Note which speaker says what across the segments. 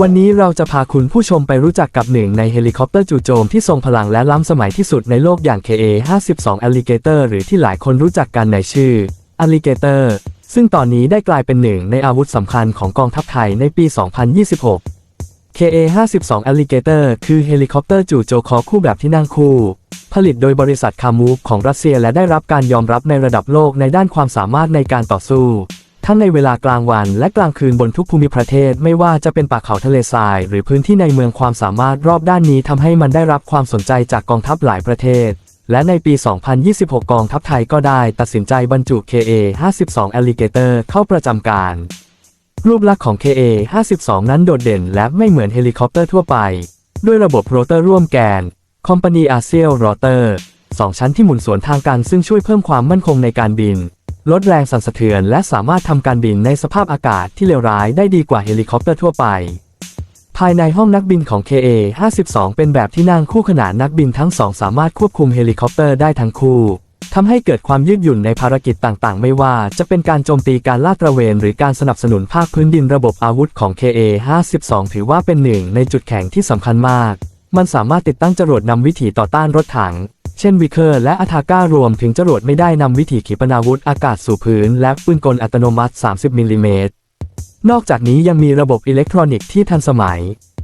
Speaker 1: วันนี้เราจะพาคุณผู้ชมไปรู้จักกับหนึ่งในเฮลิคอปเตอร์จู่โจมที่ทรงพลังและล้ำสมัยที่สุดในโลกอย่าง KA-52 Alligator หรือที่หลายคนรู้จักกันในชื่อ Alligator ซึ่งตอนนี้ได้กลายเป็นหนึ่งในอาวุธสำคัญของกองทัพไทยในปี 2026 KA-52 Alligator คือเฮลิคอปเตอร์จู่โจมคอคู่แบบที่นั่งคู่ ผลิตโดยบริษัทคามูฟของรัสเซียและได้รับการยอมรับในระดับโลกในด้านความสามารถในการต่อสู้ ทั้งในเวลากลางวันและกลางคืนบนทุกภูมิประเทศไม่ว่าจะเป็นป่าเขาทะเลทราย หรือพื้นที่ในเมืองความสามารถรอบด้านนี้ทำให้มันได้รับความสนใจจากกองทัพหลายประเทศ และในปี 2026 กองทัพไทยก็ได้ตัดสินใจบรรจุ KA-52 Alligator เข้าประจำการ รูปลักษณ์ของ KA-52 นั้นโดดเด่นและไม่เหมือนเฮลิคอปเตอร์ทั่วไป ด้วยระบบโรเตอร์ร่วมแกน Company a r c i a l Rotor สองชั้นที่หมุนสวนทางกันซึ่งช่วยเพิ่มความมั่นคงในการบิน ลดแรงสั่นสะเทือน และสามารถทำการบินในสภาพอากาศที่เลวร้ายได้ดีกว่าเฮลิคอปเตอร์ทั่วไป ภายในห้องนักบินของ KA-52 เป็นแบบที่นั่งคู่ขนานนักบินทั้งสอง สามารถควบคุมเฮลิคอปเตอร์ได้ทั้งคู่ทำให้เกิดความยืดหยุ่นในภารกิจต่างๆ ไม่ว่าจะเป็นการโจมตีการลาดตระเวน หรือการสนับสนุนภาคพื้นดินระบบอาวุธของ KA-52 ถือว่าเป็นหนึ่งในจุดแข็งที่สำคัญมาก มันสามารถติดตั้งจรวดนำวิถีต่อต้านรถถัง เช่นวิเคอร์และอัทาก้ารวมถึงจรวดไม่ได้นำวิถีขีปนาวุธอากาศสู่พื้น และปืนกลอัตโนมัติ 30 มิลลิเมตร นอกจากนี้ยังมีระบบอิเล็กทรอนิกส์ที่ทันสมัย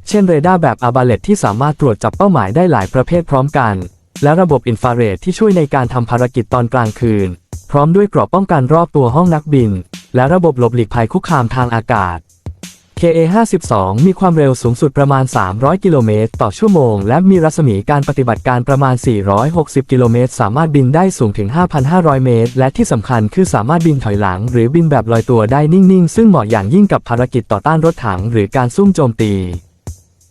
Speaker 1: เช่นเรดาร์แบบอาบาเลตที่สามารถตรวจจับเป้าหมายได้หลายประเภทพร้อมกัน และระบบอินฟราเรดที่ช่วยในการทำภารกิจตอนกลางคืน พร้อมด้วยกรอบป้องกันรอบตัวห้องนักบิน และระบบหลบหลีกภัยคุกคามทางอากาศ KA-52 มีความเร็วสูงสุดประมาณ 300 กิโลเมตรต่อชั่วโมง และมีรัศมีการปฏิบัติการประมาณ 460 กิโลเมตร สามารถบินได้สูงถึง 5,500 เมตร และที่สำคัญคือสามารถบินถอยหลัง หรือบินแบบลอยตัวได้นิ่ง ๆ ซึ่งเหมาะอย่างยิ่งกับภารกิจต่อต้านรถถัง หรือการซุ่มโจมตี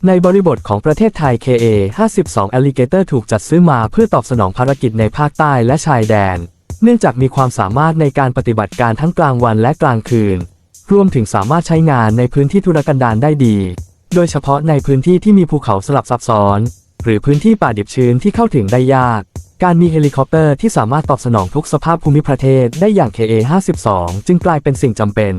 Speaker 1: ในบริบทของประเทศไทย KA-52 Alligator ถูกจัดซื้อมาเพื่อตอบสนองภารกิจในภาคใต้และชายแดน เนื่องจากมีความสามารถในการปฏิบัติการทั้งกลางวันและกลางคืน รวมถึงสามารถใช้งานในพื้นที่ทุรกันดารได้ดี โดยเฉพาะในพื้นที่ที่มีภูเขาสลับซับซ้อน หรือพื้นที่ป่าดิบชื้นที่เข้าถึงได้ยาก การมีเฮลิคอปเตอร์ที่สามารถตอบสนองทุกสภาพภูมิประเทศได้อย่าง KA-52 จึงกลายเป็นสิ่งจำเป็น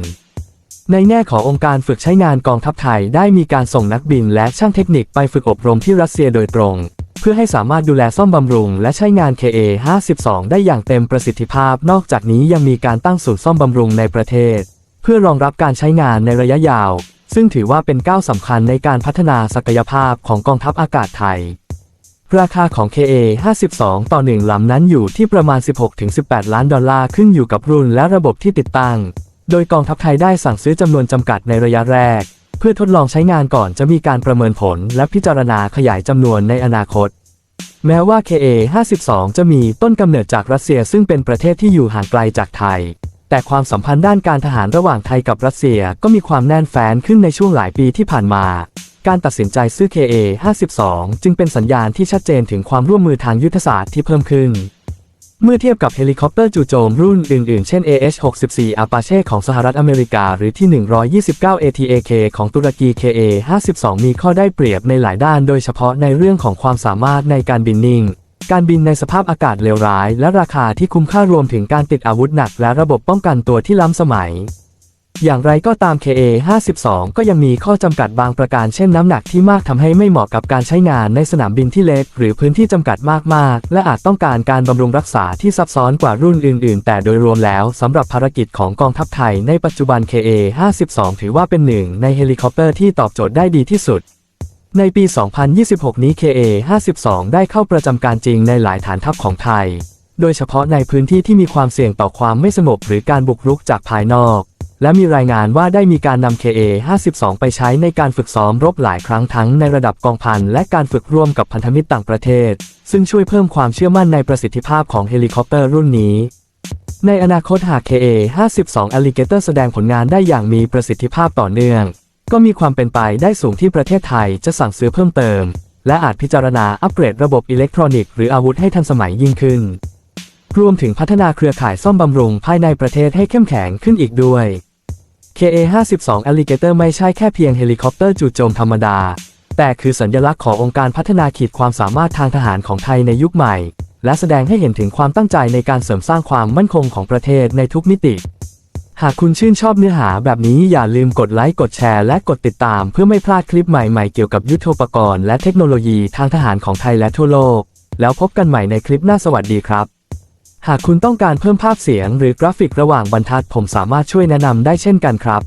Speaker 1: ในแง่ขององค์การฝึกใช้งานกองทัพไทยได้มีการส่งนักบินและช่างเทคนิคไปฝึกอบรมที่รัสเซียโดยตรง เพื่อให้สามารถดูแลซ่อมบำรุงและใช้งาน KA-52 ได้อย่างเต็มประสิทธิภาพ นอกจากนี้ยังมีการตั้งศูนย์ซ่อมบำรุงในประเทศ เพื่อรองรับการใช้งานในระยะยาว ซึ่งถือว่าเป็นก้าวสำคัญในการพัฒนาศักยภาพของกองทัพอากาศไทย ราคาของ KA-52 ต่อหนึ่งลำนั้นอยู่ที่ประมาณ 16-18 ล้านดอลลาร์ขึ้นอยู่กับรุ่นและระบบที่ติดตั้ง โดยกองทัพไทยได้สั่งซื้อจำนวนจำกัดในระยะแรก เพื่อทดลองใช้งานก่อนจะมีการประเมินผลและพิจารณาขยายจำนวนในอนาคตแม้ว่า KA-52 จะมีต้นกำเนิดจากรัสเซียซึ่งเป็นประเทศที่อยู่ห่างไกลจากไทย แต่ความสัมพันธ์ด้านการทหารระหว่างไทยกับรัสเซียก็มีความแน่นแฟ้นขึ้นในช่วงหลายปีที่ผ่านมา การตัดสินใจซื้อ KA-52 จึงเป็นสัญญาณที่ชัดเจนถึงความร่วมมือทางยุทธศาสตร์ที่เพิ่มขึ้น เมื่อเทียบกับเฮลิคอปเตอร์จู่โจมรุ่นอื่นๆ เช่น AH-64 Apache ของสหรัฐอเมริกา หรือที่ 129 ATAK ของตุรกี KA-52 มีข้อได้เปรียบในหลายด้าน โดยเฉพาะในเรื่องของความสามารถในการบินนิ่ง การบินในสภาพอากาศเลวร้าย และราคาที่คุ้มค่ารวมถึงการติดอาวุธหนักและระบบป้องกันตัวที่ล้ำสมัย อย่างไรก็ตาม KA-52 ก็ยังมีข้อจำกัดบางประการเช่นน้ำหนักที่มากทำให้ไม่เหมาะกับการใช้งานในสนามบินที่เล็ก หรือพื้นที่จำกัดมากๆ และอาจต้องการการบำรุงรักษาที่ซับซ้อนกว่ารุ่นอื่น ๆ แต่โดยรวมแล้วสำหรับภารกิจของกองทัพไทยในปัจจุบัน KA-52 ถือว่าเป็นหนึ่งในเฮลิคอปเตอร์ที่ตอบโจทย์ได้ดีที่สุด ในปี 2026 นี้ KA-52 ได้เข้าประจำการจริงในหลายฐานทัพของไทย โดยเฉพาะในพื้นที่ที่มีความเสี่ยงต่อความไม่สงบหรือการบุกรุกจากภายนอก และมีรายงานว่าได้มีการนำ KA-52 ไปใช้ในการฝึกซ้อมรบหลายครั้งทั้งในระดับกองพันและการฝึกร่วมกับพันธมิตรต่างประเทศ ซึ่งช่วยเพิ่มความเชื่อมั่นในประสิทธิภาพของเฮลิคอปเตอร์รุ่นนี้ในอนาคตหาก KA-52 Alligator แสดงผลงานได้อย่างมีประสิทธิภาพต่อเนื่อง ก็มีความเป็นไปได้สูงที่ประเทศไทยจะสั่งซื้อเพิ่มเติม และอาจพิจารณาอัปเกรดระบบอิเล็กทรอนิกส์หรืออาวุธให้ทันสมัยยิ่งขึ้น รวมถึงพัฒนาเครือข่ายซ่อมบำรุงภายในประเทศให้เข้มแข็งขึ้นอีกด้วย KA-52 Alligator ไม่ใช่แค่เพียงเฮลิคอปเตอร์จู่โจมธรรมดา แต่คือสัญลักษณ์ขององค์การพัฒนาขีดความสามารถทางทหารของไทยในยุคใหม่ และแสดงให้เห็นถึงความตั้งใจในการเสริมสร้างความมั่นคงของประเทศในทุกมิติ หากคุณชื่นชอบเนื้อหาแบบนี้อย่าลืมกดไลค์กดแชร์และกดติดตาม เพื่อไม่พลาดคลิปใหม่ๆเกี่ยวกับยุทโธปกรณ์และเทคโนโลยีทางทหารของไทยและทั่วโลก แล้วพบกันใหม่ในคลิปหน้าสวัสดีครับ หากคุณต้องการเพิ่มภาพเสียงหรือกราฟิกระหว่างบรรทัดผมสามารถช่วยแนะนำได้เช่นกันครับ